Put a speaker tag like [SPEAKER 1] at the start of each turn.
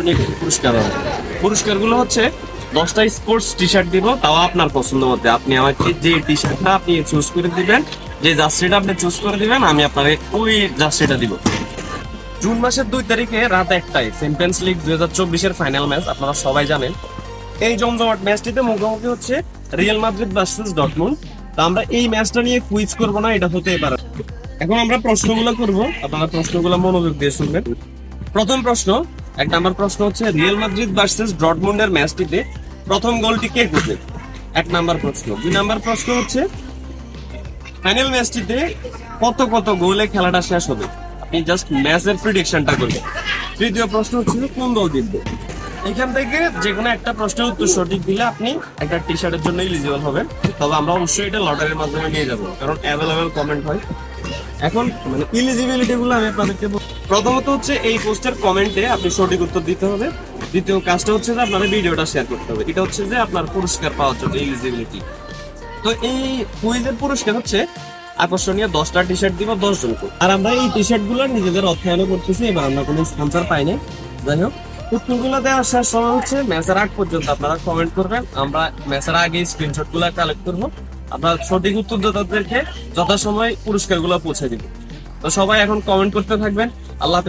[SPEAKER 1] আকর্ষণীয় কিছু পুরস্কার হবে। পুরস্কারগুলো হচ্ছে, দশটা স্পোর্টস টি শার্ট দিব, তাও আপনার পছন্দ আপনি আমাকে যে টি শার্টটা আপনি চুজ করে দিবেন, যে জার্সিটা আপনি চুজ করে দিবেন, আমি আপনাকে ওই জার্সিটা দিব। জুন মাসের দুই তারিখে রাত একটায় চ্যাম্পিয়ন্স লিগ দুই হাজার চব্বিশের ফাইনাল ম্যাচ আপনারা সবাই জানেন। এই জমজমাট ম্যাচটিতে মুখোমুখি হচ্ছে রিয়াল মাদ্রিদ ভার্সেস ডটমুন্ড তা আমরা এই ম্যাচটা নিয়ে কুইজ করব না, এটা হতেই পারে। এখন আমরা প্রশ্নগুলো করব, আপনারা প্রশ্নগুলো মনোযোগ দিয়ে শুনবেন। প্রথম প্রশ্ন এক নাম্বার প্রশ্ন হচ্ছে, রিয়াল মাদ্রিদ ভার্সেস ডটমুন্ডের ম্যাচটিতে প্রথম গোলটি কে করবে? এক নাম্বার প্রশ্ন। দুই নাম্বার প্রশ্ন হচ্ছে, ফাইনাল ম্যাচটিতে কত কত গোলে খেলাটা শেষ হবে? আপনি জাস্ট ম্যাচের প্রিডিকশনটা করবেন। তৃতীয় প্রশ্ন হচ্ছে, কোন দল জিতবে? এখান থেকে যে কোনো একটা প্রশ্নের উত্তর সঠিক দিলে আপনি একটা টি শার্টের জন্য এলিজিবল হবেন। তবে আমরা অবশ্যই এটা লটারির মাধ্যমে নিয়ে যাব, কারণ অ্যাভেলেবেল কমেন্ট হয়। এখন মানে ইলিজিবিলিটি গুলো আমি আপনাদেরকে প্রথমত হচ্ছে এই পোস্টের কমেন্টে আপনি সঠিক উত্তর দিতে হবে। দ্বিতীয় কাজটা হচ্ছে যে আপনার ভিডিওটা শেয়ার করতে হবে। এটা হচ্ছে যে আপনার পুরস্কার পাওয়ার জন্য এলিজিবিলিটি তো এই কুইজের পুরস্কার হচ্ছে আকর্ষণীয় দশটা টি শার্ট দিব দশ জনকে আর আমরা এই টি শার্টগুলো নিজেদের অর্থায়নে করতেছি, এবার আমরা কোনো স্পন্সর পাইনি যাই হোক উত্তরগুলো দেওয়ার শেষ সময় হচ্ছে ম্যাচের আগ পর্যন্ত আপনারা কমেন্ট করবেন। আমরা ম্যাচের আগে স্ক্রিনশটগুলো কালেক্ট করব। আমরা সঠিক উত্তরদাতাদেরকে যথাসময় পুরস্কারগুলো পৌঁছে দিব। তো সবাই এখন কমেন্ট করতে থাকবেন। আল্লাহ হাফেজ।